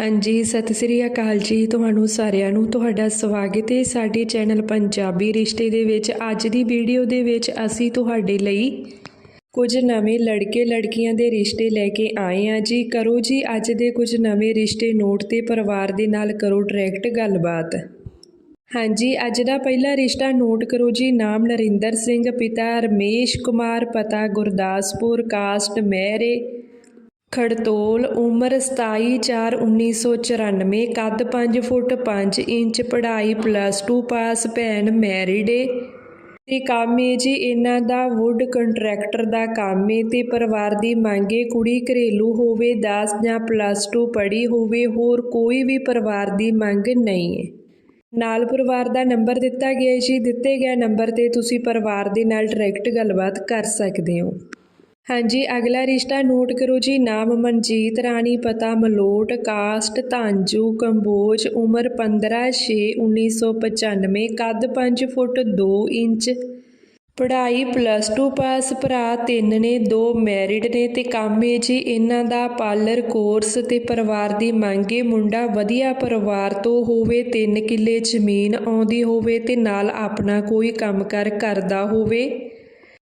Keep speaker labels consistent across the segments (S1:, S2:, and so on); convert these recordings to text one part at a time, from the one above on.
S1: ਹਾਂਜੀ, ਸਤਿ ਸ੍ਰੀ ਅਕਾਲ ਜੀ। ਤੁਹਾਨੂੰ ਸਾਰਿਆਂ ਨੂੰ ਤੁਹਾਡਾ ਸਵਾਗਤ ਹੈ ਸਾਡੇ ਚੈਨਲ ਪੰਜਾਬੀ ਰਿਸ਼ਤੇ ਦੇ ਵਿੱਚ। ਅੱਜ ਦੀ ਵੀਡੀਓ ਦੇ ਵਿੱਚ ਅਸੀਂ ਤੁਹਾਡੇ ਲਈ ਕੁਝ ਨਵੇਂ ਲੜਕੇ ਲੜਕੀਆਂ ਦੇ ਰਿਸ਼ਤੇ ਲੈ ਕੇ ਆਏ ਆ ਜੀ। ਕਰੋ ਜੀ ਅੱਜ ਦੇ ਕੁਝ ਨਵੇਂ ਰਿਸ਼ਤੇ ਨੋਟ ਤੇ ਪਰਿਵਾਰ ਦੇ ਨਾਲ ਕਰੋ ਡਾਇਰੈਕਟ ਗੱਲਬਾਤ। ਹਾਂਜੀ, ਅੱਜ ਦਾ ਪਹਿਲਾ ਰਿਸ਼ਤਾ ਨੋਟ ਕਰੋ ਜੀ। ਨਾਮ ਨਰਿੰਦਰ ਸਿੰਘ, ਪਿਤਾ ਰਮੇਸ਼ ਕੁਮਾਰ, ਪਤਾ ਗੁਰਦਾਸਪੁਰ, ਕਾਸਟ, ਮਹਿਰੇ ਖੜਤੋਲ ਉਮਰ 27/4/1994 ਕੱਦ 5 ਫੁੱਟ 5 ਇੰਚ, ਪੜ੍ਹਾਈ ਪਲੱਸ 2 ਪਾਸ ਭੈਣ ਮੈਰਿਡ ਏ। ਤੇ ਕੰਮ ਏ ਜੀ ਇਹਨਾਂ ਦਾ ਵੁੱਡ ਕੰਟਰੈਕਟਰ ਦਾ ਕੰਮ ਏ ਤੇ ਪਰਿਵਾਰ ਦੀ ਮੰਗ ਏ ਕੁੜੀ ਘਰੇਲੂ ਹੋਵੇ 10 ਜਾਂ ਪਲੱਸ 2 ਪੜ੍ਹੀ ਹੋਵੇ, ਹੋਰ ਕੋਈ ਵੀ ਪਰਿਵਾਰ ਦੀ ਮੰਗ ਨਹੀਂ ਏ। ਨਾਲ ਪਰਿਵਾਰ ਦਾ ਨੰਬਰ ਦਿੱਤਾ ਗਿਆ ਜੀ, ਦਿੱਤੇ ਗਏ ਨੰਬਰ ਤੇ ਤੁਸੀਂ ਪਰਿਵਾਰ ਦੇ ਨਾਲ ਡਾਇਰੈਕਟ ਗੱਲਬਾਤ ਕਰ ਸਕਦੇ ਹੋ। ਹਾਂਜੀ, ਅਗਲਾ ਰਿਸ਼ਤਾ ਨੋਟ ਕਰੋ ਜੀ। ਨਾਮ ਮਨਜੀਤ ਰਾਣੀ, ਪਤਾ ਮਲੋਟ, ਕਾਸਟ, ਧਾਂਜੂ, ਕੰਬੋਜ, ਉਮਰ 15/6/1995 ਕੱਦ 5 ਫੁੱਟ 2 ਇੰਚ। ਪੜ੍ਹਾਈ ਪਲੱਸ 2 ਪਾਸ ਭਰਾ ਤਿੰਨ ਨੇ, ਦੋ ਮੈਰਿਡ ਨੇ ਤੇ ਕੰਮ ਏ ਜੀ। ਇਹਨਾਂ ਦਾ ਪਾਰਲਰ ਕੋਰਸ ਤੇ ਪਰਿਵਾਰ ਦੀ ਮੰਗ ਮੰਗੇ ਮੁੰਡਾ ਵਧੀਆ ਪਰਿਵਾਰ ਤੋਂ ਹੋਵੇ, ਤਿੰਨ ਕਿੱਲੇ ਜ਼ਮੀਨ ਆਉਂਦੀ ਹੋਵੇ ਤੇ ਨਾਲ ਆਪਣਾ ਕੋਈ ਕੰਮਕਾਰ ਕਰਦਾ ਹੋਵੇ।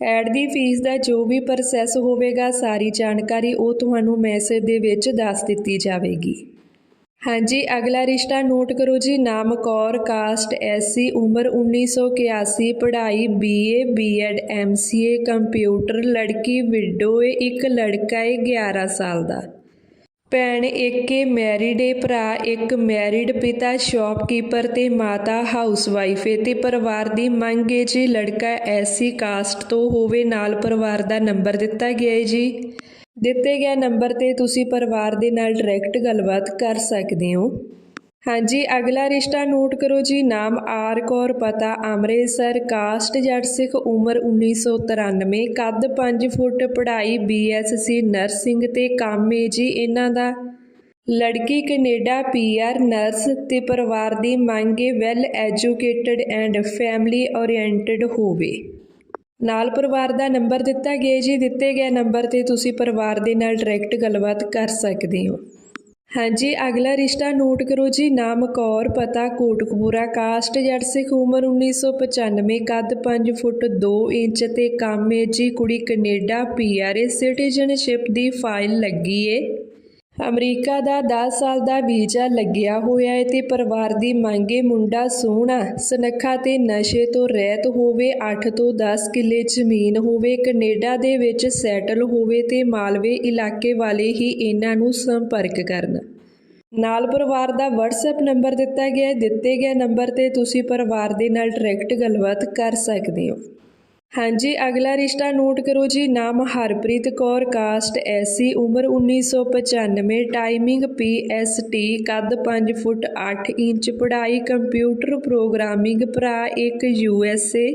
S1: ਐਡ ਦੀ ਫੀਸ ਦਾ ਜੋ ਵੀ ਪ੍ਰੋਸੈਸ ਹੋਵੇਗਾ, ਸਾਰੀ ਜਾਣਕਾਰੀ ਉਹ ਤੁਹਾਨੂੰ ਮੈਸੇਜ ਦੇ ਵਿੱਚ ਦੱਸ ਦਿੱਤੀ ਜਾਵੇਗੀ। ਹਾਂਜੀ, ਅਗਲਾ ਰਿਸ਼ਤਾ ਨੋਟ ਕਰੋ ਜੀ। ਨਾਮ ਕੌਰ ਕਾਸਟ ਐਸਸੀ ਉਮਰ 1981 ਪੜ੍ਹਾਈ ਬੀਏ ਬੀਐਡ ਐਮਸੀਏ ਕੰਪਿਊਟਰ ਲੜਕੀ ਵਿਡੋ ਏ ਇੱਕ ਲੜਕਾ ਏ 11 ਸਾਲ ਦਾ। ਭੈਣ ਇੱਕ ਏ ਮੈਰਿਡ ਏ, ਭਰਾ ਇੱਕ ਮੈਰਿਡ ਪਿਤਾ ਸ਼ਾਪਕੀਪਰ ਤੇ ਮਾਤਾ ਹਾਊਸਵਾਈਫ ਏ ਤੇ ਪਰਿਵਾਰ ਦੀ ਮੰਗ ਏ ਜੀ ਲੜਕਾ ਐਸੀ ਕਾਸਟ ਤੋਂ ਹੋਵੇ ਨਾਲ ਪਰਿਵਾਰ ਦਾ ਨੰਬਰ ਦਿੱਤਾ ਗਿਆ ਏ ਜੀ। ਦਿੱਤੇ ਗਏ ਨੰਬਰ ਤੇ ਤੁਸੀਂ ਪਰਿਵਾਰ ਦੇ ਨਾਲ ਡਾਇਰੈਕਟ ਗੱਲਬਾਤ ਕਰ ਸਕਦੇ ਹੋ। ਹਾਂਜੀ, ਅਗਲਾ ਰਿਸ਼ਤਾ ਨੋਟ ਕਰੋ ਜੀ। ਨਾਮ ਆਰ ਕੌਰ, ਪਤਾ ਅੰਮ੍ਰਿਤਸਰ, ਕਾਸਟ ਜੱਟ ਸਿੱਖ, ਉਮਰ 1993 ਕੱਦ 5 ਫੁੱਟ, ਪੜ੍ਹਾਈ ਬੀਐਸਸੀ ਨਰਸਿੰਗ ਤੇ ਕੰਮ ਏ ਜੀ। ਇਹਨਾਂ ਦਾ ਲੜਕੀ ਕੈਨੇਡਾ ਪੀਆਰ ਨਰਸ ਤੇ ਪਰਿਵਾਰ ਦੀ ਮੰਗ ਹੈ well educated and family oriented ਹੋਵੇ। ਨਾਲ ਪਰਿਵਾਰ ਦਾ ਨੰਬਰ ਦਿੱਤਾ ਗਿਆ ਜੀ। ਦਿੱਤੇ ਗਏ ਨੰਬਰ ਤੇ ਤੁਸੀਂ ਪਰਿਵਾਰ ਦੇ ਨਾਲ ਡਾਇਰੈਕਟ ਗੱਲਬਾਤ ਕਰ ਸਕਦੇ ਹੋ। ਹਾਂਜੀ, ਅਗਲਾ ਰਿਸ਼ਤਾ ਨੋਟ ਕਰੋ ਜੀ। ਨਾਮ ਕੌਰ, ਪਤਾ ਕੋਟਕਪੂਰਾ, ਕਾਸਟ ਜੱਟ ਸਿੱਖ, ਉਮਰ 1995 ਕੱਦ 5 ਫੁੱਟ 2 ਇੰਚ ਤੇ ਕੰਮ ਏ ਜੀ। ਕੁੜੀ ਕੈਨੇਡਾ ਪੀਆਰ ਸਿਟੀਜ਼ਨਸ਼ਿਪ ਦੀ ਫਾਈਲ ਲੱਗੀ ਏ। ਅਮਰੀਕਾ ਦਾ 10 ਸਾਲ ਦਾ ਵੀਜ਼ਾ ਲੱਗਿਆ ਹੋਇਆ ਹੈ ਤੇ ਪਰਿਵਾਰ ਦੀ ਮੰਗੇ ਮੁੰਡਾ ਸੋਹਣਾ, ਸੁਨੱਖਾ ਤੇ ਨਸ਼ੇ ਤੋਂ ਰਹਿਤ ਹੋਵੇ 8 ਤੋਂ 10 ਕਿੱਲੇ ਜ਼ਮੀਨ ਹੋਵੇ, ਕੈਨੇਡਾ ਦੇ ਵਿੱਚ ਸੈਟਲ ਹੋਵੇ ਤੇ ਮਾਲਵੇ ਇਲਾਕੇ ਵਾਲੇ ਹੀ ਇਹਨਾਂ ਨੂੰ ਸੰਪਰਕ ਕਰਨ। ਨਾਲ ਪਰਿਵਾਰ ਦਾ WhatsApp ਨੰਬਰ ਦਿੱਤਾ ਗਿਆ ਹੈ, ਦਿੱਤੇ ਗਏ ਨੰਬਰ ਤੇ ਤੁਸੀਂ ਪਰਿਵਾਰ ਦੇ ਨਾਲ ਡਾਇਰੈਕਟ ਗੱਲਬਾਤ ਕਰ ਸਕਦੇ ਹੋ। ਹਾਂਜੀ, ਅਗਲਾ ਰਿਸ਼ਤਾ ਨੋਟ ਕਰੋ ਜੀ। ਨਾਮ ਹਰਪ੍ਰੀਤ ਕੌਰ, ਕਾਸਟ ਐਸੀ ਉਮਰ 1995 ਟਾਈਮਿੰਗ ਪੀਐਸਟੀ ਕੱਦ 5 ਫੁੱਟ 8 ਇੰਚ, ਪੜ੍ਹਾਈ ਕੰਪਿਊਟਰ ਪ੍ਰੋਗਰਾਮਿੰਗ ਭਰਾ ਇੱਕ ਯੂਐਸਏ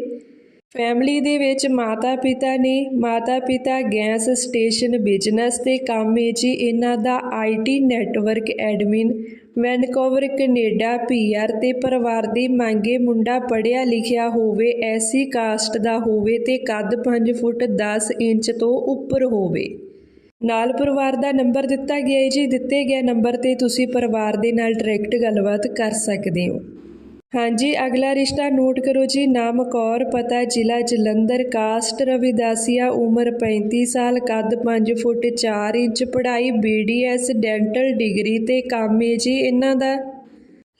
S1: ਫੈਮਿਲੀ ਦੇ ਵਿੱਚ ਮਾਤਾ ਪਿਤਾ ਨੇ ਮਾਤਾ ਪਿਤਾ ਗੈਸ ਸਟੇਸ਼ਨ ਬਿਜ਼ਨਸ ਤੇ ਕੰਮ ਹੈ ਜੀ ਇਹਨਾਂ ਦਾ IT network admin, Vancouver, Canada PR ਤੇ ਪਰਿਵਾਰ ਦੀ ਮੰਗੇ ਮੁੰਡਾ ਪੜ੍ਹਿਆ ਲਿਖਿਆ ਹੋਵੇ, ਐਸੀ ਕਾਸਟ ਦਾ ਹੋਵੇ ਤੇ ਕੱਦ 5 ਫੁੱਟ 10 ਇੰਚ ਤੋਂ ਉੱਪਰ ਹੋਵੇ। ਨਾਲ ਪਰਿਵਾਰ ਦਾ ਨੰਬਰ ਦਿੱਤਾ ਗਿਆ ਹੈ ਜੀ, ਦਿੱਤੇ ਗਏ ਨੰਬਰ ਤੇ ਤੁਸੀਂ ਪਰਿਵਾਰ ਦੇ ਨਾਲ ਡਾਇਰੈਕਟ ਗੱਲਬਾਤ ਕਰ ਸਕਦੇ ਹੋ। ਹਾਂਜੀ, ਅਗਲਾ ਰਿਸ਼ਤਾ ਨੋਟ ਕਰੋ ਜੀ। ਨਾਮ ਕੌਰ, ਪਤਾ ਜ਼ਿਲ੍ਹਾ ਜਲੰਧਰ, ਕਾਸਟ ਰਵਿਦਾਸੀਆ, ਉਮਰ 35 ਸਾਲ, ਕੱਦ 5 ਫੁੱਟ 4 ਇੰਚ, ਪੜ੍ਹਾਈ ਬੀਡੀਐਸ ਡੈਂਟਲ ਡਿਗਰੀ ਤੇ ਕੰਮ ਏ ਜੀ। ਇਹਨਾਂ ਦਾ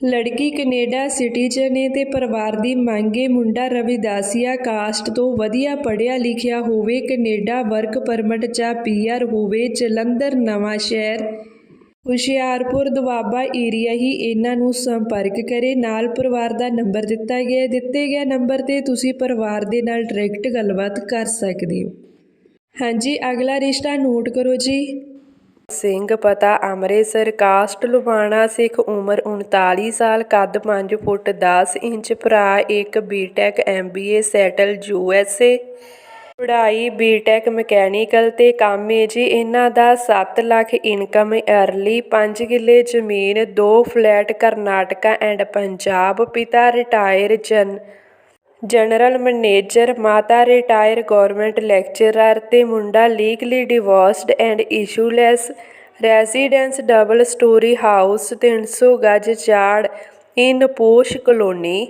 S1: ਲੜਕੀ ਕੈਨੇਡਾ ਸਿਟੀਜ਼ਨ ਏ ਤੇ ਪਰਿਵਾਰ ਦੀ ਮੰਗ ਮੰਗੇ ਮੁੰਡਾ ਰਵਿਦਾਸੀਆ, ਕਾਸਟ ਤੋਂ ਵਧੀਆ ਪੜ੍ਹਿਆ ਲਿਖਿਆ ਹੋਵੇ, ਕੈਨੇਡਾ ਵਰਕ ਪਰਮਿਟ ਜਾਂ ਪੀਆਰ ਹੋਵੇ, ਜਲੰਧਰ ਨਵਾਂ ਸ਼ਹਿਰ ਹੁਸ਼ਿਆਰਪੁਰ ਦੁਆਬਾ ਏਰੀਆ ਹੀ ਇਹਨਾਂ ਨੂੰ ਸੰਪਰਕ ਕਰੇ। ਨਾਲ ਪਰਿਵਾਰ ਦਾ ਨੰਬਰ ਦਿੱਤਾ ਗਿਆ ਦਿੱਤੇ ਗਏ ਨੰਬਰ ਤੇ ਤੁਸੀਂ ਪਰਿਵਾਰ ਦੇ ਨਾਲ ਡਾਇਰੈਕਟ ਗੱਲਬਾਤ ਕਰ ਸਕਦੇ ਹੋ। ਹਾਂਜੀ, ਅਗਲਾ ਰਿਸ਼ਤਾ ਨੋਟ ਕਰੋ ਜੀ। ਸਿੰਘ ਪਤਾ ਅੰਮ੍ਰਿਤਸਰ, ਕਾਸਟ ਲੁਬਾਣਾ ਸਿੱਖ ਉਮਰ 39 ਸਾਲ, ਕੱਦ 5 ਫੁੱਟ 10 ਇੰਚ, ਭਰਾ ਇੱਕ ਬੀਟੈਕ ਐਮਬੀਏ ਸੈਟਲ ਯੂਐਸਏ ਪੜ੍ਹਾਈ ਬੀਟੈਕ ਮਕੈਨੀਕਲ ਤੇ ਕੰਮ ਏ ਜੀ। ਇਹਨਾਂ ਦਾ ਸੱਤ ਲੱਖ ਇਨਕਮ ਅਰਲੀ, ਪੰਜ ਕਿੱਲੇ ਜ਼ਮੀਨ, ਦੋ ਫਲੈਟ, ਕਰਨਾਟਕਾ ਐਂਡ ਪੰਜਾਬ। ਪਿਤਾ ਰਿਟਾਇਰ ਜਨ, ਜਨਰਲ ਮੈਨੇਜਰ, ਮਾਤਾ ਰਿਟਾਇਰ ਗਵਰਨਮੈਂਟ ਲੈਕਚਰਰ ਤੇ ਮੁੰਡਾ legally divorced and issueless. Residence double story house 300 ਗਜ ਝਾੜ, ਇਨ ਪੋਸ਼ ਕਲੋਨੀ।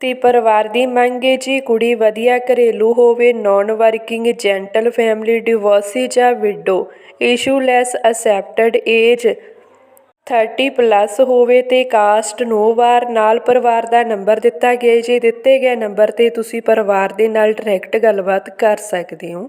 S1: ਤੇ ਪਰਿਵਾਰ ਦੀ ਮੰਗ ਹੈ ਜੀ ਕੁੜੀ ਵਧੀਆ ਘਰੇਲੂ ਹੋਵੇ non working gentle family divorcee ਜਾਂ widow issueless accepted age 30 plus ਹੋਵੇ ਤੇ ਕਾਸਟ ਨੋ ਵਾਰ ਨਾਲ ਪਰਿਵਾਰ ਦਾ ਨੰਬਰ ਦਿੱਤਾ ਗਿਆ ਜੀ ਦਿੱਤੇ ਗਏ ਨੰਬਰ ਤੇ ਤੁਸੀਂ ਪਰਿਵਾਰ ਦੇ ਨਾਲ ਡਾਇਰੈਕਟ ਗੱਲਬਾਤ ਕਰ ਸਕਦੇ ਹੋ।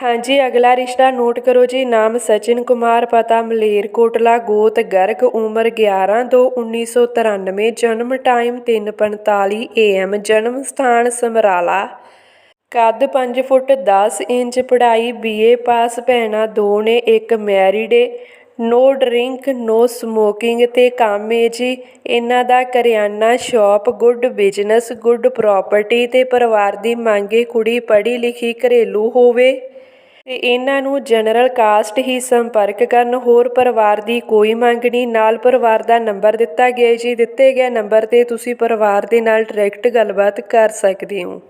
S1: ਹਾਂਜੀ, ਅਗਲਾ ਰਿਸ਼ਤਾ ਨੋਟ ਕਰੋ ਜੀ। ਨਾਮ ਸਚਿਨ ਕੁਮਾਰ, ਪਤਾ ਮਲੇਰਕੋਟਲਾ ਗੋਤ, ਗਰਗ, ਉਮਰ 11 ਦੋ 1993 ਜਨਮ ਟਾਈਮ 3:45 AM ਜਨਮ ਸਥਾਨ ਸਮਰਾਲਾ। ਕੱਦ 5 ਫੁੱਟ 10 ਇੰਚ, ਪੜ੍ਹਾਈ ਬੀਏ ਪਾਸ, ਭੈਣਾਂ ਦੋ ਨੇ, ਇੱਕ ਮੈਰਿਡ ਏ। ਨੋ ਡਰਿੰਕ, ਨੋ ਸਮੋਕਿੰਗ ਤੇ ਕੰਮ ਏ ਜੀ। ਇਹਨਾਂ ਦਾ ਕਰਿਆਨਾ, shop, good business, good property ਤੇ ਪਰਿਵਾਰ ਦੀ ਮੰਗੇ ਕੁੜੀ ਪੜ੍ਹੀ ਲਿਖੀ ਘਰੇਲੂ ਹੋਵੇ। ਤੇ ਇਹਨਾਂ ਨੂੰ ਜਨਰਲ ਕਾਸਟ ਹੀ ਸੰਪਰਕ ਕਰਨ ਹੋਰ ਪਰਿਵਾਰ ਦੀ ਕੋਈ ਮੰਗ ਨਹੀਂ। ਨਾਲ ਪਰਿਵਾਰ ਦਾ ਨੰਬਰ ਦਿੱਤਾ ਗਿਆ ਜੀ। ਦਿੱਤੇ ਗਏ ਨੰਬਰ ਤੇ ਤੁਸੀਂ ਪਰਿਵਾਰ ਦੇ ਨਾਲ ਡਾਇਰੈਕਟ ਗੱਲਬਾਤ ਕਰ ਸਕਦੇ ਹੋ।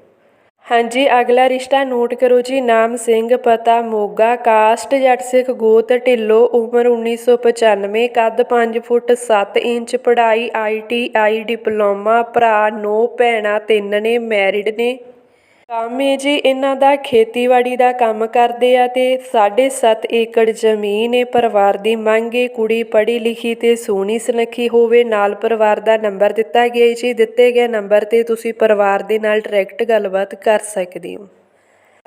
S1: ਹਾਂਜੀ, ਅਗਲਾ ਰਿਸ਼ਤਾ ਨੋਟ ਕਰੋ ਜੀ। ਨਾਮ ਸਿੰਘ, ਪਤਾ, ਮੋਗਾ ਕਾਸਟ ਜੱਟ ਸਿੱਖ ਗੋਤ, ਢਿੱਲੋ, ਉਮਰ 1995 ਕੱਦ 5 ਫੁੱਟ 7 ਇੰਚ, ਪੜ੍ਹਾਈ ਆਈਟੀਆਈ ਡਿਪਲੋਮਾ, ਭਰਾ, ਨੋ ਭੈਣਾਂ, ਤਿੰਨ ਨੇ ਮੈਰਿਡ ਨੇ। ਕੰਮ ਏ ਜੀ ਇਹਨਾਂ ਦਾ ਖੇਤੀਬਾੜੀ ਦਾ ਕੰਮ ਕਰਦੇ ਆ ਤੇ 7.5 ਏਕੜ ਜ਼ਮੀਨ ਏ, ਪਰਿਵਾਰ ਦੀ ਮੰਗ ਏ, ਕੁੜੀ ਪੜ੍ਹੀ ਲਿਖੀ ਤੇ ਸੋਹਣੀ ਸੁਨੱਖੀ ਹੋਵੇ, ਨਾਲ ਪਰਿਵਾਰ ਦਾ ਨੰਬਰ ਦਿੱਤਾ ਗਿਆ ਜੀ, ਦਿੱਤੇ ਗਏ ਨੰਬਰ ਤੇ ਤੁਸੀਂ ਪਰਿਵਾਰ ਦੇ ਨਾਲ ਡਾਇਰੈਕਟ ਗੱਲਬਾਤ ਕਰ ਸਕਦੇ ਹੋ।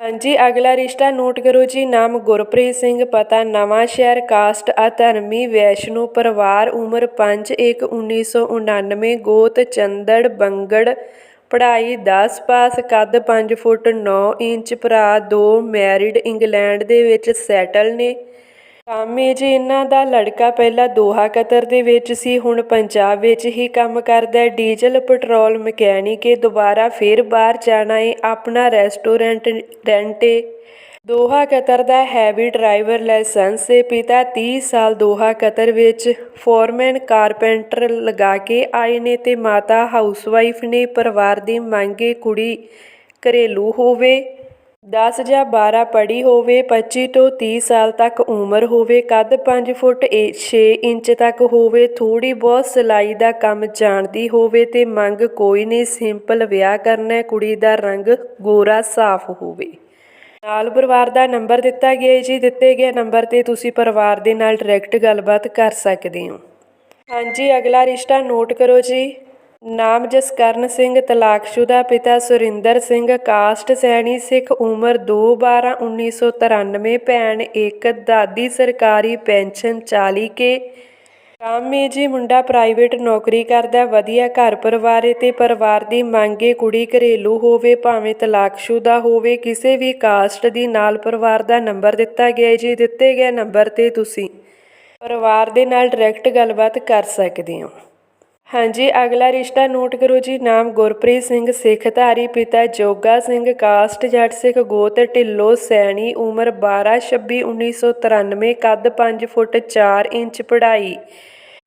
S1: ਹਾਂਜੀ, ਅਗਲਾ ਰਿਸ਼ਤਾ ਨੋਟ ਕਰੋ ਜੀ, ਨਾਮ ਗੁਰਪ੍ਰੀਤ ਸਿੰਘ, ਪਤਾ ਨਵਾਂ ਸ਼ਹਿਰ, ਕਾਸਟ ਅਧਰਮੀ, ਵੈਸ਼ਨੂ ਪਰਿਵਾਰ, ਉਮਰ 5 1 1999 ਗੋਤ, ਚੰਦੜ, ਬੰਗੜ ਪੜ੍ਹਾਈ 10 ਪਾਸ, ਕੱਦ 5 ਫੁੱਟ 9 ਇੰਚ, ਭਰਾ ਦੋ ਮੈਰਿਡ, ਇੰਗਲੈਂਡ ਦੇ ਵਿੱਚ ਸੈਟਲ ਨੇ। ਕੰਮ ਏ ਜੇ ਇਹਨਾਂ ਦਾ ਲੜਕਾ ਪਹਿਲਾਂ ਦੋਹਾ ਕਤਰ ਦੇ ਵਿੱਚ ਸੀ, ਹੁਣ ਪੰਜਾਬ ਵਿੱਚ ਹੀ ਕੰਮ ਕਰਦਾ ਹੈ। ਡੀਜ਼ਲ, ਪੈਟਰੋਲ, ਮਕੈਨਿਕ ਏ ਦੁਬਾਰਾ ਫਿਰ ਬਾਹਰ ਜਾਣਾ ਏ ਆਪਣਾ ਰੈਸਟੋਰੈਂਟ ਰੈਂਟ ਏ ਦੋਹਾ ਕਤਰ ਦਾ ਹੈਵੀ ਡਰਾਈਵਰ ਲਾਇਸੈਂਸ ਏ ਪਿਤਾ 30 ਸਾਲ ਦੋਹਾ ਕਤਰ ਵਿੱਚ ਫੋਰਮੈਨ ਕਾਰਪੈਂਟਰ ਲਗਾ ਕੇ ਆਏ ਨੇ ਤੇ ਮਾਤਾ ਹਾਊਸਵਾਈਫ ਨੇ ਪਰਿਵਾਰ ਦੀ ਮੰਗੇ ਕੁੜੀ ਘਰੇਲੂ ਹੋਵੇ 10 ਜਾਂ 12 ਪੜ੍ਹੀ ਹੋਵੇ 25 ਤੋਂ 30 ਸਾਲ ਤੱਕ ਉਮਰ ਹੋਵੇ, ਕੱਦ 5 ਫੁੱਟ 6 ਇੰਚ ਤੱਕ ਹੋਵੇ ਥੋੜੀ ਬਹੁਤ ਸਿਲਾਈ ਦਾ ਕੰਮ ਜਾਣਦੀ ਹੋਵੇ ਤੇ ਮੰਗ ਕੋਈ ਨਹੀਂ, ਸਿੰਪਲ ਵਿਆਹ ਕਰਨਾ, ਕੁੜੀ ਦਾ ਰੰਗ ਗੋਰਾ ਸਾਫ਼ ਹੋਵੇ। ਨਾਲ ਪਰਿਵਾਰ ਦਾ ਨੰਬਰ ਦਿੱਤਾ ਗਿਆ ਹੈ ਜੀ। ਦਿੱਤੇ ਗਏ ਨੰਬਰ ਤੇ ਤੁਸੀਂ ਪਰਿਵਾਰ ਦੇ ਨਾਲ ਡਾਇਰੈਕਟ ਗੱਲਬਾਤ ਕਰ ਸਕਦੇ ਹੋ। ਹਾਂਜੀ, ਅਗਲਾ ਰਿਸ਼ਤਾ ਨੋਟ ਕਰੋ ਜੀ। ਨਾਮ ਜਸਕਰਨ ਸਿੰਘ, ਤਲਾਕਸ਼ੁਦਾ ਪਿਤਾ ਸੁਰਿੰਦਰ ਸਿੰਘ, ਕਾਸਟ ਸੈਣੀ ਸਿੱਖ, ਉਮਰ 2 12 1993 ਭੈਣ ਇੱਕ, ਦਾਦੀ ਸਰਕਾਰੀ ਪੈਨਸ਼ਨ 40 ਕੇ ਕੰਮ ਏ ਜੀ ਮੁੰਡਾ ਪ੍ਰਾਈਵੇਟ ਨੌਕਰੀ ਕਰਦਾ, ਵਧੀਆ ਘਰ ਪਰਿਵਾਰ ਏ ਤੇ ਪਰਿਵਾਰ ਦੀ ਮੰਗੇ ਕੁੜੀ ਘਰੇਲੂ ਹੋਵੇ, ਭਾਵੇਂ ਤਲਾਕਸ਼ੁਦਾ ਹੋਵੇ, ਕਿਸੇ ਵੀ ਕਾਸਟ ਦੀ ਨਾਲ ਪਰਿਵਾਰ ਦਾ ਨੰਬਰ ਦਿੱਤਾ ਗਿਆ ਹੈ ਜੀ, ਦਿੱਤੇ ਗਏ ਨੰਬਰ ਤੇ ਤੁਸੀਂ ਪਰਿਵਾਰ ਦੇ ਨਾਲ ਡਾਇਰੈਕਟ ਗੱਲਬਾਤ ਕਰ ਸਕਦੇ ਹੋ। ਹਾਂਜੀ, ਅਗਲਾ ਰਿਸ਼ਤਾ ਨੋਟ ਕਰੋ ਜੀ, ਨਾਮ ਗੁਰਪ੍ਰੀਤ ਸਿੰਘ ਸਿੱਖ ਧਾਰੀ ਪਿਤਾ ਜੋਗਾ ਸਿੰਘ ਕਾਸਟ ਜੱਟ ਸਿੱਖ ਗੋਤ ਢਿੱਲੋ ਸੈਣੀ, ਉਮਰ 12 26 1993 ਕੱਦ 5 ਫੁੱਟ 4 ਇੰਚ ਪੜ੍ਹਾਈ।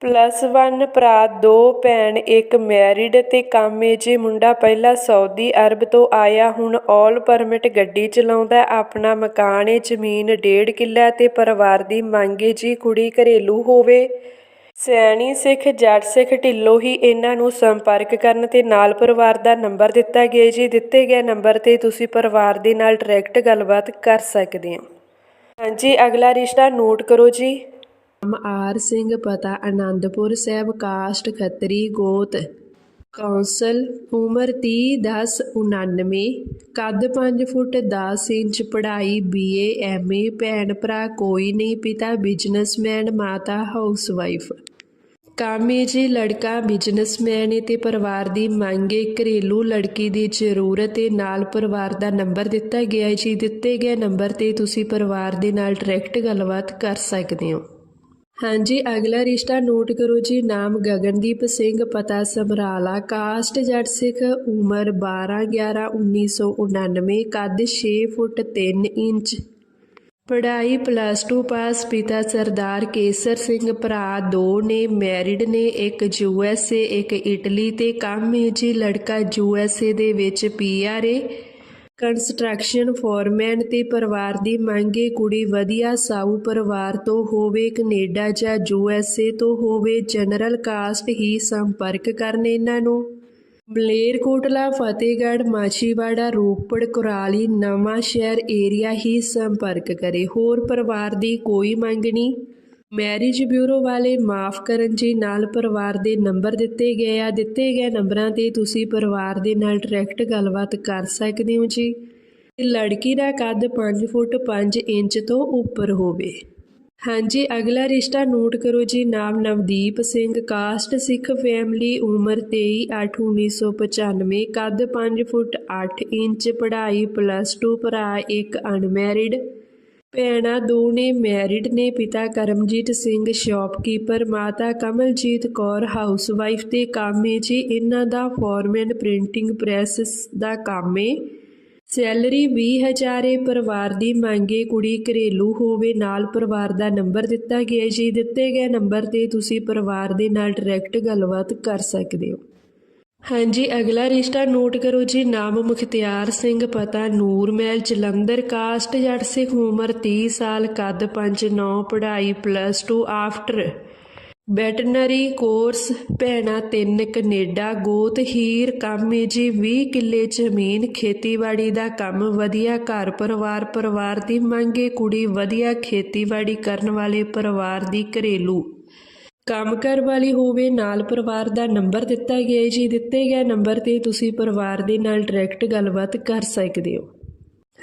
S1: ਪਲੱਸ ਵਨ ਭਰਾ, ਦੋ ਭੈਣ, ਇੱਕ ਮੈਰਿਡ ਅਤੇ ਕੰਮ ਏ ਜੀ ਮੁੰਡਾ ਪਹਿਲਾਂ ਸਾਊਦੀ ਅਰਬ ਤੋਂ ਆਇਆ, ਹੁਣ ਆਲ ਪਰਮਿਟ ਗੱਡੀ ਚਲਾਉਂਦਾ, ਆਪਣਾ ਮਕਾਨ ਏ, ਜ਼ਮੀਨ ਡੇਢ ਕਿੱਲਾ ਤੇ ਪਰਿਵਾਰ ਦੀ ਮੰਗ ਏ ਜੀ ਕੁੜੀ ਘਰੇਲੂ ਹੋਵੇ। ਸਿਆਣੀ ਸਿੱਖ, ਜੱਟ ਸਿੱਖ ਢਿੱਲੋਂ ਹੀ ਇਹਨਾਂ ਨੂੰ ਸੰਪਰਕ ਕਰਨ ਤੇ ਨਾਲ ਪਰਿਵਾਰ ਦਾ ਨੰਬਰ ਦਿੱਤਾ ਗਿਆ ਜੀ। ਦਿੱਤੇ ਗਏ ਨੰਬਰ ਤੇ ਤੁਸੀਂ ਪਰਿਵਾਰ ਦੇ ਨਾਲ ਡਾਇਰੈਕਟ ਗੱਲਬਾਤ ਕਰ ਸਕਦੇ ਹੋ ਹਾਂਜੀ, ਅਗਲਾ ਰਿਸ਼ਤਾ ਨੋਟ ਕਰੋ ਜੀ। ਨਾਮ ਆਰ ਸਿੰਘ, ਪਤਾ ਆਨੰਦਪੁਰ ਸਾਹਿਬ, ਕਾਸਟ ਖੱਤਰੀ, ਗੋਤ। ਕੌਂਸਲ ਉਮਰ 30 10 99 ਕੱਦ 5 ਫੁੱਟ 10 ਇੰਚ, ਪੜ੍ਹਾਈ, ਬੀਏ ਐਮਏ ਭੈਣ ਭਰਾ ਕੋਈ ਨਹੀਂ, ਪਿਤਾ ਬਿਜ਼ਨਸਮੈਨ, ਮਾਤਾ ਹਾਊਸਵਾਈਫ। ਕਾਮੇ ਜੀ ਲੜਕਾ ਬਿਜ਼ਨਸਮੈਨ ਹੈ ਤੇ ਪਰਿਵਾਰ ਦੀ ਮੰਗ ਹੈ ਘਰੇਲੂ ਲੜਕੀ ਦੀ ਜ਼ਰੂਰਤ ਹੈ ਨਾਲ ਪਰਿਵਾਰ ਦਾ ਨੰਬਰ ਦਿੱਤਾ ਗਿਆ ਹੈ ਜੀ ਦਿੱਤੇ ਗਏ ਨੰਬਰ ਤੇ ਤੁਸੀਂ ਪਰਿਵਾਰ ਦੇ ਨਾਲ ਡਾਇਰੈਕਟ ਗੱਲਬਾਤ ਕਰ ਸਕਦੇ ਹੋ। ਹਾਂਜੀ, ਅਗਲਾ ਰਿਸ਼ਤਾ ਨੋਟ ਕਰੋ ਜੀ। ਨਾਮ ਗਗਨਦੀਪ ਸਿੰਘ, ਪਤਾ ਸਮਰਾਲਾ ਕਾਸਟ ਜੱਟ ਸਿੱਖ, ਉਮਰ 12 11 1999 ਕੱਦ 6 ਫੁੱਟ 3 ਇੰਚ। ਪੜ੍ਹਾਈ ਪਲੱਸ 2 ਪਾਸ ਪਿਤਾ ਸਰਦਾਰ ਕੇਸਰ ਸਿੰਘ, ਭਰਾ ਦੋ ਨੇ ਮੈਰਿਡ ਨੇ, ਇੱਕ ਯੂ ਐੱਸ ਏ ਇੱਕ ਇਟਲੀ ਤੇ। ਕੰਮ ਹੈ ਜੀ ਲੜਕਾ ਏ ਦੇ ਵਿੱਚ ਪੀ ਆਰ ਏ ਕੰਸਟਰਕਸ਼ਨ ਫੋਰਮੈਨ ਤੇ ਪਰਿਵਾਰ ਦੀ ਮੰਗ ਮੰਗੇ ਕੁੜੀ ਵਧੀਆ ਸਾਊ ਪਰਿਵਾਰ ਤੋਂ ਹੋਵੇ, ਕੈਨੇਡਾ ਜਾਂ ਯੂਐਸਏ ਤੋਂ ਹੋਵੇ, ਜਨਰਲ ਕਾਸਟ ਹੀ ਸੰਪਰਕ ਕਰਨ ਇਹਨਾਂ ਨੂੰ। ਮਲੇਰਕੋਟਲਾ ਫਤਿਹਗੜ੍ਹ, ਮਾਛੀਵਾੜਾ, ਰੋਪੜ, ਕੁਰਾਲੀ ਨਵਾਂ ਸ਼ਹਿਰ ਏਰੀਆ ਹੀ ਸੰਪਰਕ ਕਰੇ। ਹੋਰ ਪਰਿਵਾਰ ਦੀ ਕੋਈ ਮੰਗ ਨਹੀਂ। ਮੈਰਿਜ ਬਿਊਰੋ ਵਾਲੇ ਮਾਫ ਕਰਨ ਜੀ ਨਾਲ ਪਰਿਵਾਰ ਦੇ ਨੰਬਰ ਦਿੱਤੇ ਗਏ ਆ, ਦਿੱਤੇ ਗਏ ਨੰਬਰਾਂ ਤੇ ਤੁਸੀਂ ਪਰਿਵਾਰ ਦੇ ਨਾਲ ਡਾਇਰੈਕਟ ਗੱਲਬਾਤ ਕਰ ਸਕਦੇ ਹੋ ਜੀ। ਲੜਕੀ ਦਾ ਕੱਦ 5 ਫੁੱਟ 5 ਇੰਚ ਤੋਂ ਉੱਪਰ ਹੋਵੇ। ਹਾਂਜੀ, ਅਗਲਾ ਰਿਸ਼ਤਾ ਨੋਟ ਕਰੋ ਜੀ, ਨਾਮ ਨਵਦੀਪ ਸਿੰਘ, ਕਾਸਟ ਸਿੱਖ ਫੈਮਿਲੀ, ਉਮਰ 23 8 1995 ਕੱਦ 5 ਫੁੱਟ 8 ਇੰਚ, ਪੜ੍ਹਾਈ ਪਲੱਸ 2 ਭਰਾ ਇੱਕ ਅਨਮੈਰਿਡ। ਭੈਣਾਂ ਦੋ ਨੇ ਮੈਰਿਡ ਨੇ, ਪਿਤਾ ਕਰਮਜੀਤ ਸਿੰਘ, ਸ਼ਾਪਕੀਪਰ ਮਾਤਾ ਕਮਲਜੀਤ ਕੌਰ, ਹਾਊਸਵਾਈਫ ਤੇ ਕੰਮ ਹੈ ਜੀ। ਇਹਨਾਂ ਦਾ ਫੋਰਮੈਨ ਪ੍ਰਿੰਟਿੰਗ ਪ੍ਰੈਸ ਦਾ ਕੰਮ ਏ। ਸੈਲਰੀ 20000 ਏ। ਪਰਿਵਾਰ ਦੀ ਮੰਗੇ ਕੁੜੀ ਘਰੇਲੂ ਹੋਵੇ, ਨਾਲ ਪਰਿਵਾਰ ਦਾ ਨੰਬਰ ਦਿੱਤਾ ਗਿਆ ਜੀ ਦਿੱਤੇ ਗਏ ਨੰਬਰ ਤੇ ਤੁਸੀਂ ਪਰਿਵਾਰ ਦੇ ਨਾਲ ਡਾਇਰੈਕਟ ਗੱਲਬਾਤ ਕਰ ਸਕਦੇ ਹੋ। ਹਾਂਜੀ, ਅਗਲਾ ਰਿਸ਼ਤਾ ਨੋਟ ਕਰੋ ਜੀ। ਨਾਮ ਮੁਖਤਿਆਰ ਸਿੰਘ, ਪਤਾ ਨੂਰ ਮਹਿਲ, ਜਲੰਧਰ। ਕਾਸਟ ਜੱਟ ਸਿੱਖ ਉਮਰ 30 ਸਾਲ, ਕੱਦ 5'9 ਪੜ੍ਹਾਈ ਪਲੱਸ 2 ਆਫਟਰ ਵੈਟਰਨਰੀ ਕੋਰਸ ਭੈਣਾ ਤਿੰਨ, ਕੈਨੇਡਾ, ਗੋਤ, ਹੀਰ, ਕੰਮ ਹੈ ਜੀ। 20 ਕਿੱਲੇ ਜ਼ਮੀਨ, ਖੇਤੀਬਾੜੀ ਦਾ ਕੰਮ, ਵਧੀਆ ਘਰ, ਪਰਿਵਾਰ ਪਰਿਵਾਰ ਦੀ ਮੰਗੇ ਕੁੜੀ ਵਧੀਆ ਖੇਤੀਬਾੜੀ ਕਰਨ ਵਾਲੇ ਪਰਿਵਾਰ ਦੀ ਘਰੇਲੂ ਕੰਮ ਕਰ ਵਾਲੀ ਹੋਵੇ, ਨਾਲ ਪਰਿਵਾਰ ਦਾ ਨੰਬਰ ਦਿੱਤਾ ਗਿਆ ਹੈ ਜੀ। ਦਿੱਤੇ ਗਏ ਨੰਬਰ ਤੇ ਤੁਸੀਂ ਪਰਿਵਾਰ ਦੇ ਨਾਲ ਡਾਇਰੈਕਟ ਗੱਲਬਾਤ ਕਰ ਸਕਦੇ ਹੋ।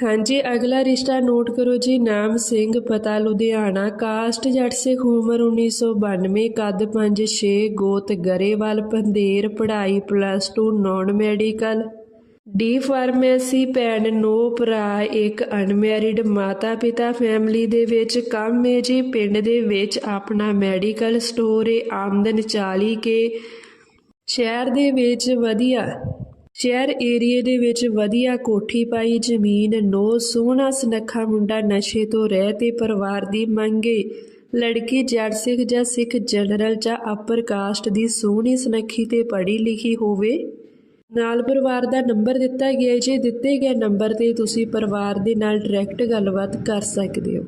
S1: ਹਾਂਜੀ, ਅਗਲਾ ਰਿਸ਼ਤਾ ਨੋਟ ਕਰੋ ਜੀ। ਨਾਮ ਸਿੰਘ, ਪਤਾ ਲੁਧਿਆਣਾ, ਕਾਸਟ ਜੱਟ ਸਿੱਖ, ਉਮਰ 1992 ਕੱਦ 5'6 ਗੋਤ ਗਰੇਵਾਲ, ਪੰਦੇਰ, ਪੜ੍ਹਾਈ plus 2 non medical D pharmacy ਭੈਣ ਨੋ ਭਰਾ, ਇੱਕ ਅਨਮੈਰਿਡ ਮਾਤਾ ਪਿਤਾ ਫੈਮਿਲੀ ਦੇ ਵਿੱਚ ਕੰਮ ਹੈ ਜੀ। ਪਿੰਡ ਦੇ ਵਿੱਚ ਆਪਣਾ ਮੈਡੀਕਲ ਸਟੋਰ ਹੈ, ਆਮਦਨ 40 ਕੇ ਸ਼ਹਿਰ ਦੇ ਵਿੱਚ ਵਧੀਆ, ਸ਼ਹਿਰ ਏਰੀਏ ਦੇ ਵਿੱਚ ਵਧੀਆ ਕੋਠੀ ਪਾਈ, ਜ਼ਮੀਨ ਨੋ, ਸੋਹਣਾ ਸੁਨੱਖਾ ਮੁੰਡਾ ਨਸ਼ੇ ਤੋਂ ਰਹਿ ਤੇ ਪਰਿਵਾਰ ਦੀ ਮੰਗੇ ਲੜਕੀ ਜੱਟ ਸਿੱਖ ਜਾਂ ਸਿੱਖ ਜਨਰਲ ਜਾਂ ਅਪਰ ਕਾਸਟ ਦੀ ਸੋਹਣੀ ਸੁਨੱਖੀ ਤੇ ਪੜ੍ਹੀ ਲਿਖੀ ਹੋਵੇ। ਨਾਲ ਪਰਿਵਾਰ ਦਾ ਨੰਬਰ ਦਿੱਤਾ ਗਿਆ ਹੈ। ਜੇ ਦਿੱਤੇ ਗਏ ਨੰਬਰ ਤੇ ਤੁਸੀਂ ਪਰਿਵਾਰ ਦੇ ਨਾਲ ਡਾਇਰੈਕਟ ਗੱਲਬਾਤ ਕਰ ਸਕਦੇ ਹੋ।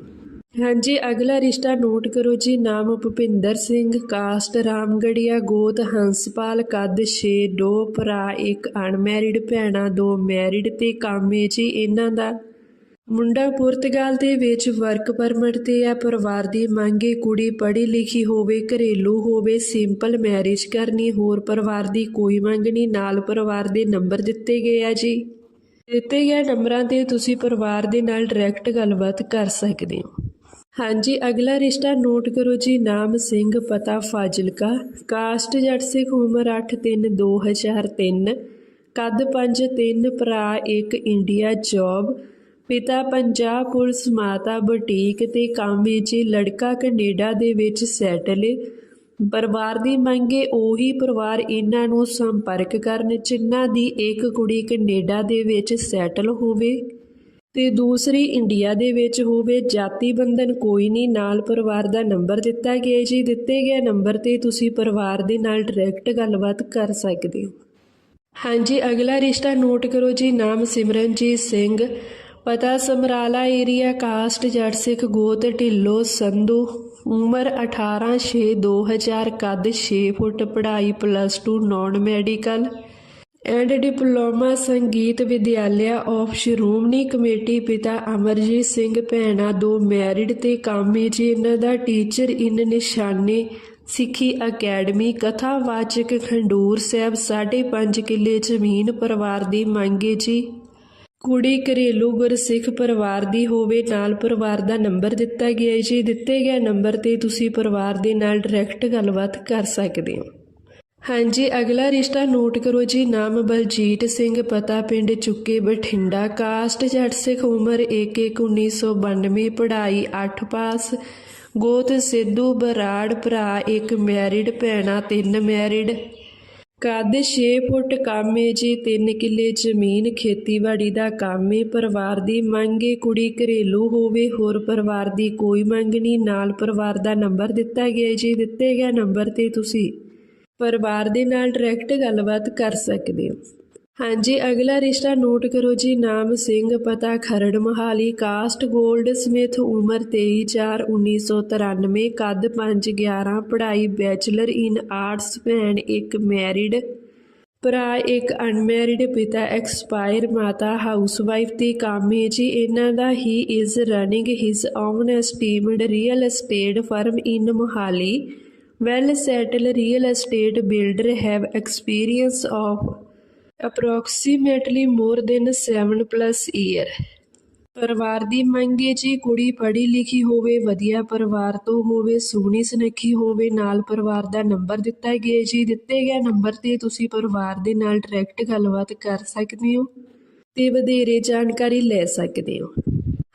S1: ਹਾਂਜੀ, ਅਗਲਾ ਰਿਸ਼ਤਾ ਨੋਟ ਕਰੋ ਜੀ। ਨਾਮ ਭੁਪਿੰਦਰ ਸਿੰਘ, ਕਾਸਟ ਰਾਮਗੜੀਆ, ਗੋਤ ਹੰਸਪਾਲ, ਕੱਦ 6 ਦੋ ਭਰਾ, ਇੱਕ ਅਨਮੈਰਿਡ ਭੈਣਾਂ, ਦੋ ਮੈਰਿਡ ਤੇ ਕਾਮੇ ਜੀ। ਇਹਨਾਂ ਦਾ ਮੁੰਡਾ ਪੁਰਤਗਾਲ ਦੇ ਵਿੱਚ ਵਰਕ ਪਰਮਿਟ ਤੇ ਆ, ਪਰਿਵਾਰ ਦੀ ਮੰਗ ਮੰਗੇ ਕੁੜੀ ਪੜ੍ਹੀ ਲਿਖੀ ਹੋਵੇ, ਘਰੇਲੂ ਹੋਵੇ ਸਿੰਪਲ ਮੈਰਿਜ ਕਰਨੀ, ਹੋਰ ਪਰਿਵਾਰ ਦੀ ਕੋਈ ਮੰਗ ਨਹੀਂ, ਨਾਲ ਪਰਿਵਾਰ ਦੇ ਨੰਬਰ ਦਿੱਤੇ ਗਏ ਆ ਜੀ। ਦਿੱਤੇ ਗਏ ਨੰਬਰਾਂ ਤੇ ਤੁਸੀਂ ਪਰਿਵਾਰ ਦੇ ਨਾਲ ਡਾਇਰੈਕਟ ਗੱਲਬਾਤ ਕਰ ਸਕਦੇ ਹੋ। ਹਾਂਜੀ, ਅਗਲਾ ਰਿਸ਼ਤਾ ਨੋਟ ਕਰੋ ਜੀ, ਨਾਮ ਸਿੰਘ, ਪਤਾ ਫਾਜ਼ਿਲਕਾ ਕਾਸਟ ਜੱਟ ਸਿੱਖ, ਉਮਰ 8 3 2003 ਕੱਦ 5 3 ਭਰਾ ਇੱਕ ਇੰਡੀਆ ਜੌਬ ਪਿਤਾ ਪੰਜਾਬ ਪੁਲਿਸ ਮਾਤਾ ਬੁਟੀਕ ਤੇ ਕੰਮ ਵਿੱਚ ਲੜਕਾ ਕੈਨੇਡਾ ਦੇ ਵਿੱਚ ਸੈਟਲ ਏ। ਪਰਿਵਾਰ ਦੀ ਮੰਗੇ ਉਹੀ ਪਰਿਵਾਰ ਇਹਨਾਂ ਨੂੰ ਸੰਪਰਕ ਕਰਨ ਜਿਨ੍ਹਾਂ ਦੀ ਇੱਕ ਕੁੜੀ ਕੈਨੇਡਾ ਦੇ ਵਿੱਚ ਸੈਟਲ ਹੋਵੇ ਤੇ ਦੂਸਰੀ ਇੰਡੀਆ ਦੇ ਵਿੱਚ ਹੋਵੇ। ਜਾਤੀ ਬੰਧਨ ਕੋਈ ਨਹੀਂ, ਨਾਲ ਪਰਿਵਾਰ ਦਾ ਨੰਬਰ ਦਿੱਤਾ ਗਿਆ ਜੀ। ਦਿੱਤੇ ਗਏ ਨੰਬਰ ਤੇ ਤੁਸੀਂ ਪਰਿਵਾਰ ਦੇ ਨਾਲ ਡਾਇਰੈਕਟ ਗੱਲਬਾਤ ਕਰ ਸਕਦੇ ਹੋ। ਹਾਂਜੀ, ਅਗਲਾ ਰਿਸ਼ਤਾ ਨੋਟ ਕਰੋ ਜੀ। ਨਾਮ ਸਿਮਰਨਜੀਤ ਸਿੰਘ। ਪਤਾ ਸਮਰਾਲਾ ਏਰੀਆ ਕਾਸਟ ਜੱਟ ਸਿੱਖ ਗੋਤ ਢਿੱਲੋ ਸੰਧੂ, ਉਮਰ 18 6 2000 ਕੱਦ 6 ਫੁੱਟ, ਪੜ੍ਹਾਈ plus 2 non medical and diploma Sangeet Vidyalaya of Shiromani committee ਪਿਤਾ ਅਮਰਜੀਤ ਸਿੰਘ ਭੈਣਾ ਦੋ ਮੈਰਿਡ ਤੇ ਕਾਮੇ ਜੀ ਇਹਨਾਂ ਦਾ ਟੀਚਰ ਇਨ ਨਿਸ਼ਾਨੇ ਸਿੱਖੀ ਅਕੈਡਮੀ ਕਥਾਵਾਚਕ ਖੰਡੂਰ ਸਾਹਿਬ 5.5 ਕਿੱਲੇ ਜ਼ਮੀਨ ਪਰਿਵਾਰ ਦੀ ਮੰਗੇ ਜੀ ਕੁੜੀ ਘਰੇਲੂ ਗੁਰਸਿੱਖ ਪਰਿਵਾਰ ਦੀ ਹੋਵੇ, ਨਾਲ ਪਰਿਵਾਰ ਦਾ ਨੰਬਰ ਦਿੱਤਾ ਗਿਆ ਹੈ। ਜੀ ਦਿੱਤੇ ਗਏ ਨੰਬਰ ਤੇ ਤੁਸੀਂ ਪਰਿਵਾਰ ਦੇ ਨਾਲ ਡਾਇਰੈਕਟ ਗੱਲਬਾਤ ਕਰ ਸਕਦੇ ਹੋ। ਹਾਂਜੀ, ਅਗਲਾ ਰਿਸ਼ਤਾ ਨੋਟ ਕਰੋ ਜੀ। ਨਾਮ ਬਲਜੀਤ ਸਿੰਘ, ਪਤਾ ਪਿੰਡ ਚੁੱਕੇ ਬਠਿੰਡਾ। ਕਾਸਟ ਜੱਟ ਸਿੱਖ ਉਮਰ 11 ਪੜ੍ਹਾਈ 8 ਪਾਸ। ਗੋਤ ਸਿੱਧੂ ਬਰਾੜ, ਭਰਾ ਇੱਕ ਮੈਰਿਡ ਭੈਣਾ ਤਿੰਨ ਮੈਰਿਡ ਕੱਦ 6 ਫੁੱਟ ਕਾਮੇ ਜੀ 3 ਕਿੱਲੇ ਜ਼ਮੀਨ ਖੇਤੀਬਾੜੀ ਦਾ ਕਾਮੇ ਪਰਿਵਾਰ ਦੀ ਮੰਗੇ ਕੁੜੀ ਘਰੇਲੂ ਹੋਵੇ, ਹੋਰ ਪਰਿਵਾਰ ਦੀ ਕੋਈ ਮੰਗ ਨਹੀਂ। ਨਾਲ ਪਰਿਵਾਰ ਦਾ ਨੰਬਰ ਦਿੱਤਾ ਗਿਆ ਜੀ। ਦਿੱਤੇ ਗਿਆ ਨੰਬਰ ਤੇ ਤੁਸੀਂ ਪਰਿਵਾਰ ਦੇ ਨਾਲ ਡਾਇਰੈਕਟ ਗੱਲਬਾਤ ਕਰ ਸਕਦੇ ਹੋ। ਹਾਂਜੀ, ਅਗਲਾ ਰਿਸ਼ਤਾ ਨੋਟ ਕਰੋ ਜੀ, ਨਾਮ ਸਿੰਘ, ਪਤਾ Kharar, Mohali, caste goldsmith, ਉਮਰ 23/4/1993 ਕੱਦ 5/11 ਪੜ੍ਹਾਈ, ਬੈਚਲਰ ਇਨ ਆਰਟਸ, ਭੈਣ ਇੱਕ ਮੈਰਿਡ, ਭਰਾ ਇੱਕ ਅਨਮੈਰਿਡ, ਪਿਤਾ ਐਕਸਪਾਇਰ, ਮਾਤਾ ਹਾਊਸਵਾਈਫ ਦੀ ਕਾਮੇ ਜੀ, ਇਹਨਾਂ ਦਾ he is running his own esteemed real estate firm in Mohali. Well settle real estate builder have experience of approximately more than 7 plus year ਪਰਿਵਾਰ ਦੀ ਮੰਗ ਹੈ ਜੀ ਕੁੜੀ ਪੜ੍ਹੀ ਲਿਖੀ ਹੋਵੇ, ਵਧੀਆ ਪਰਿਵਾਰ ਤੋਂ ਹੋਵੇ, ਸੋਹਣੀ ਸੁਨੱਖੀ ਹੋਵੇ, ਨਾਲ ਪਰਿਵਾਰ ਦਾ ਨੰਬਰ ਦਿੱਤਾ ਗਿਆ ਜੀ। ਦਿੱਤੇ ਗਏ ਨੰਬਰ ਤੇ ਤੁਸੀਂ ਪਰਿਵਾਰ ਦੇ ਨਾਲ ਡਾਇਰੈਕਟ ਗੱਲਬਾਤ ਕਰ ਸਕਦੇ ਹੋ ਤੇ ਵਧੇਰੇ ਜਾਣਕਾਰੀ ਲੈ ਸਕਦੇ ਹੋ।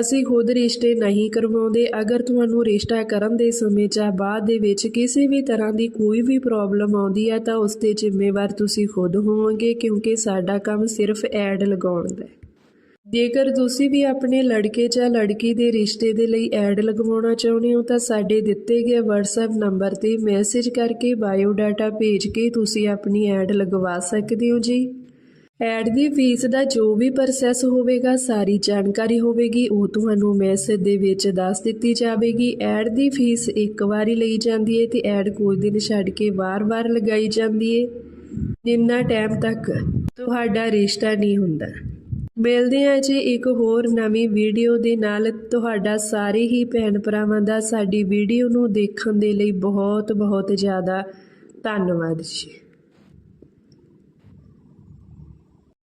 S1: ਅਸੀਂ ਖੁਦ ਰਿਸ਼ਤੇ ਨਹੀਂ ਕਰਵਾਉਂਦੇ। ਅਗਰ ਤੁਹਾਨੂੰ ਰਿਸ਼ਤਾ ਕਰਨ ਦੇ ਸਮੇਂ ਜਾਂ ਬਾਅਦ ਦੇ ਵਿੱਚ ਕਿਸੇ ਵੀ ਤਰ੍ਹਾਂ ਦੀ ਕੋਈ ਵੀ ਪ੍ਰੋਬਲਮ ਆਉਂਦੀ ਹੈ, ਤਾਂ ਉਸ ਦੇ ਜ਼ਿੰਮੇਵਾਰ ਤੁਸੀਂ ਖੁਦ ਹੋਵੋਗੇ, ਕਿਉਂਕਿ ਸਾਡਾ ਕੰਮ ਸਿਰਫ ਐਡ ਲਗਾਉਣ ਦਾ ਹੈ। ਜੇਕਰ ਤੁਸੀਂ ਵੀ ਆਪਣੇ ਲੜਕੇ ਜਾਂ ਲੜਕੀ ਦੇ ਰਿਸ਼ਤੇ ਦੇ ਲਈ ਐਡ ਲਗਵਾਉਣਾ ਚਾਹੁੰਦੇ ਹੋ, ਤਾਂ ਸਾਡੇ ਦਿੱਤੇ ਗਏ WhatsApp ਨੰਬਰ ਤੇ ਮੈਸੇਜ ਕਰਕੇ ਬਾਇਓ ਡਾਟਾ ਭੇਜ ਕੇ ਤੁਸੀਂ ਆਪਣੀ ਐਡ ਲਗਵਾ ਸਕਦੇ ਹੋ ਜੀ। ਐਡ ਦੀ ਫੀਸ ਦਾ ਜੋ ਵੀ ਪ੍ਰੋਸੈਸ ਹੋਵੇਗਾ, ਸਾਰੀ ਜਾਣਕਾਰੀ ਹੋਵੇਗੀ, ਉਹ ਤੁਹਾਨੂੰ ਮੈਸੇਜ ਦੇ ਵਿੱਚ ਦੱਸ ਦਿੱਤੀ ਜਾਵੇਗੀ। ਐਡ ਦੀ ਫੀਸ ਇੱਕ ਵਾਰੀ ਲਈ ਜਾਂਦੀ ਹੈ ਤੇ ਐਡ ਕੁਝ ਦਿਨ ਛੱਡ ਕੇ ਵਾਰ-ਵਾਰ ਲਗਾਈ ਜਾਂਦੀ ਹੈ ਜਿੰਨਾ ਟਾਈਮ ਤੱਕ ਤੁਹਾਡਾ ਰਿਸ਼ਤਾ ਨਹੀਂ ਹੁੰਦਾ। ਮਿਲਦੇ ਹਾਂ ਜੀ ਇੱਕ ਹੋਰ ਨਵੀਂ ਵੀਡੀਓ ਦੇ ਨਾਲ। ਤੁਹਾਡਾ ਸਾਰੇ ਹੀ ਭੈਣ ਭਰਾਵਾਂ ਦਾ ਸਾਡੀ ਵੀਡੀਓ ਨੂੰ ਦੇਖਣ ਦੇ ਲਈ ਬਹੁਤ ਬਹੁਤ ਜ਼ਿਆਦਾ ਧੰਨਵਾਦ ਜੀ।